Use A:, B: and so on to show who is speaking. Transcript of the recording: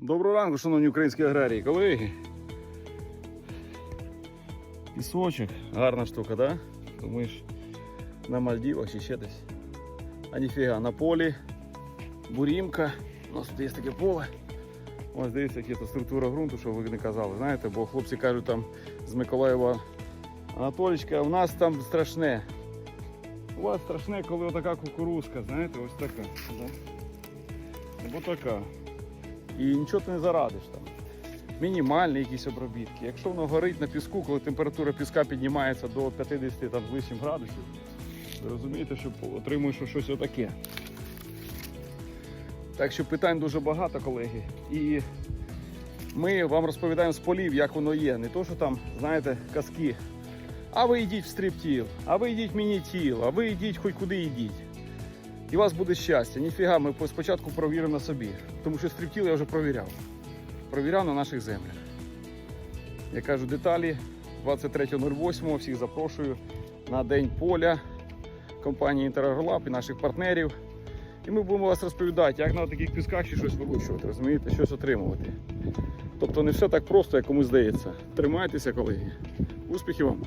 A: Доброго ранку, шановні українські аграрії, колеги. Пісочок, гарна штука, да? Думаєш, на Мальдівах чи ще десь. А ніфіга, на полі, бурімка. У нас тут є таке поле. Ось дивіться, яка структура ґрунту, що ви не казали, знаєте, бо хлопці кажуть там з Миколаєва Анатолічка, у нас там страшне. У вас страшне, коли отака кукурузка, знаєте, ось така. Да? Або така. І нічого ти не зарадиш там. Мінімальні якісь обробітки. Якщо воно горить на піску, коли температура піска піднімається до 50 там, з лишнім градусів, ви розумієте, що отримуєш щось отаке. Так що питань дуже багато, колеги. І ми вам розповідаємо з полів, як воно є. Не то, що там, знаєте, казки. А ви йдіть в стріптіл, а ви йдіть в мінітіл, а ви йдіть хоч куди йдіть. І у вас буде щастя. Ніфіга, ми спочатку провіримо на собі. Тому що стріптіл я вже провіряв. Провіряв на наших землях. Я кажу деталі 23.08. Всіх запрошую на День поля компанії Інтерагролаб і наших партнерів. І ми будемо вас розповідати, як на таких пісках ще щось вирощувати, розумієте, щось отримувати. Тобто не все так просто, як комусь здається. Тримайтеся, колеги. Успіхів вам!